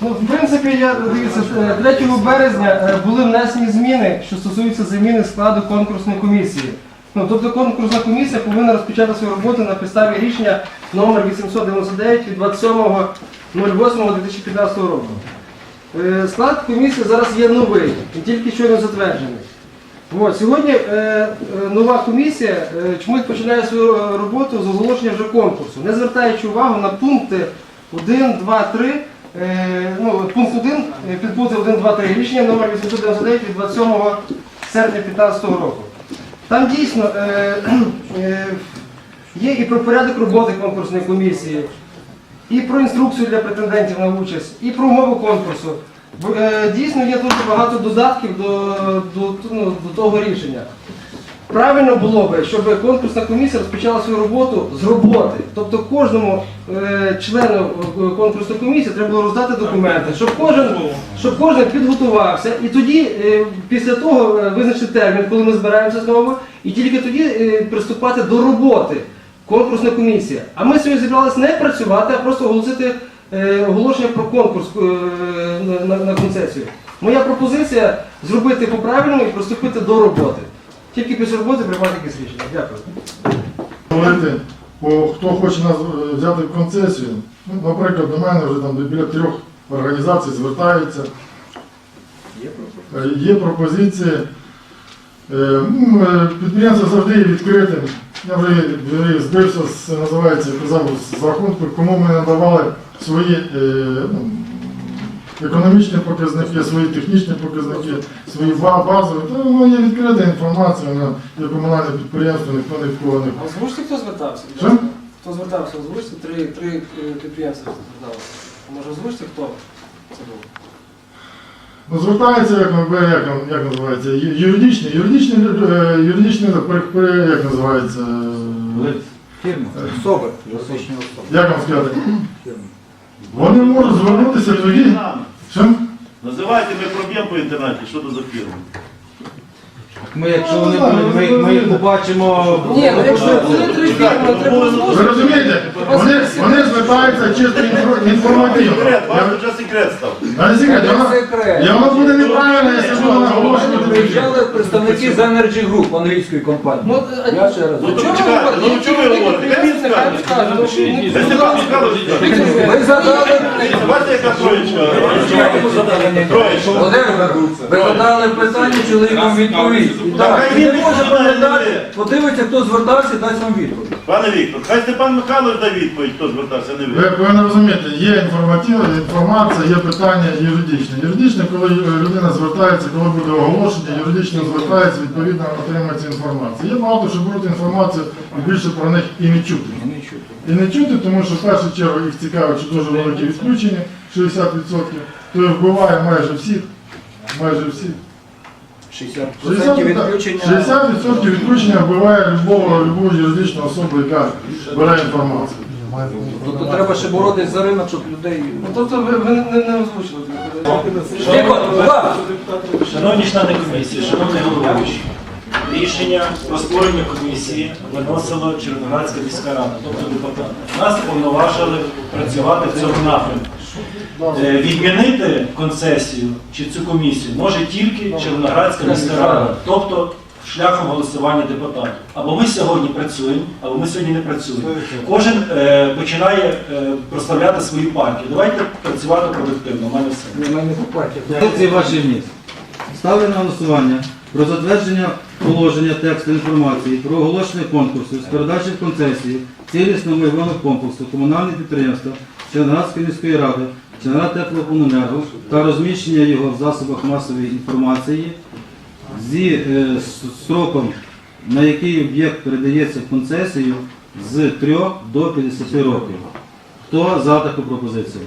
Ну, в принципі, я дивіться, е, 3 березня е, були внесені зміни, що стосуються заміни складу конкурсної комісії. Ну, тобто конкурсна комісія повинна розпочати свою роботу на підставі рішення номер 899 від 27.08.2015 року. Е, Склад комісії зараз є новий, тільки щойно затверджений. От, сьогодні е, е, нова комісія е, чомусь починає свою роботу з оголошення вже конкурсу, не звертаючи увагу на пункти 1, 2, 3, е, ну, пункт 1, е, підпункти 1, 2, 3, рішення номер 899 від 27 серпня 2015 року. Там дійсно е, е, є і про порядок роботи конкурсної комісії, і про інструкцію для претендентів на участь, і про умови конкурсу. Е, Дійсно є дуже багато додатків до, до, ну, до того рішення. Правильно було би, щоб конкурсна комісія розпочала свою роботу з роботи. Тобто кожному е, члену конкурсної комісії треба було роздати документи, щоб кожен, щоб кожен підготувався. І тоді, е, після того, е, визначити термін, коли ми збираємося знову, і тільки тоді приступати до роботи. Конкурсна комісія. А ми сьогодні зібралися не працювати, а просто оголосити оголошення про конкурс на, на, на концесію. Моя пропозиція зробити по-правильному і приступити до роботи. Тільки після роботи приймати якісь рішення. Дякую. Говорити, бо хто хоче нас е, взяти в концесію, ну, наприклад, до мене вже там біля трьох організацій звертаються. Е, Є пропозиції. Е, ну, е, Підприємство завжди є відкритим. Я вже збився, називається, казав, з рахунку, кому ми надавали свої е, ну, економічні показники, свої технічні показники, свої базові. То воно є відкрита інформація, воно є комунальне підприємство, ніхто ні в кого не А Озвучте, хто звертався? Що? Хто звертався? Озвучте три, три е, підприємства зверталися. Може озвучте, хто це був? Ну, звертається, як, ви- як, як називається, юридичні, юридичні, юридичні, як називається, Фірма. Особи. Юридичні особи. як вам сказати, вони можуть звернутися тоді, що? Називайте, ми проб'ємо по інтернеті, що це за фірма. Ми, якщо вони будуть, ми, ми їх побачимо. Ні, ну якщо треба Ви розумієте, вони, вони звертаються чисто інфо- інформативно. Я- вже секрет став. А не секрет, Це воно- секрет. і буде неправильно, якщо воно наголошувати. Приїжджали представники з Energy Group англійської компанії. Ну, а- Я ще раз. Ну, Чого то ви чекайте, говорите? ну, ви говорите? скаже. Ви Степан Михайлович, Ви задали, бачите, яка троєчка? Троєчка. Володимир, ви задали питання, чоловіком відповідь. Так, він не може відповідає. Подивиться, хто звертався, дасть вам відповідь. Пане Віктор, хай Степан Михайлович дасть відповідь, хто звертався, не Ви ви. повинні розуміти, є інформативна інформація, є питання юридичне. Юридичне, коли е, людина звертається, коли буде оголошення, юридично звертається, відповідно отримує цю інформацію. Є багато, що беруть інформацію і більше про них і не чути. І не чути, тому що в першу чергу їх цікавить, що дуже велике відключення, 60%, то і вбиває майже всіх. Майже всіх. 60% відключення. 60% відключення вбиває любого, любого юридичну особу, яка бере інформацію. Тобто треба ще боротись за ринок, щоб людей... Ну, Тобто ви, ви не, не озвучили. Шановні члени комісії, шановний головуючий, рішення про створення комісії виносила Червоноградська міська рада, тобто депутати. Нас повноважили працювати в цьому напрямку. Е, Відмінити концесію чи цю комісію може тільки Червоноградська міська рада, тобто шляхом голосування депутатів. Або ми сьогодні працюємо, або ми сьогодні не працюємо. Кожен е, починає е, проставляти свою партію. Давайте працювати продуктивно. У мене все. Це ваші вніс. Ставлю на голосування про затвердження положення тексту інформації про оголошення конкурсу з передачі в концесію цілісного майнового комплексу комунальних підприємств Черноградської міської ради, Черноград теплокомуненерго та розміщення його в засобах масової інформації зі е, строком, на який об'єкт передається в концесію з 3 до 50 років. Хто за таку пропозицію?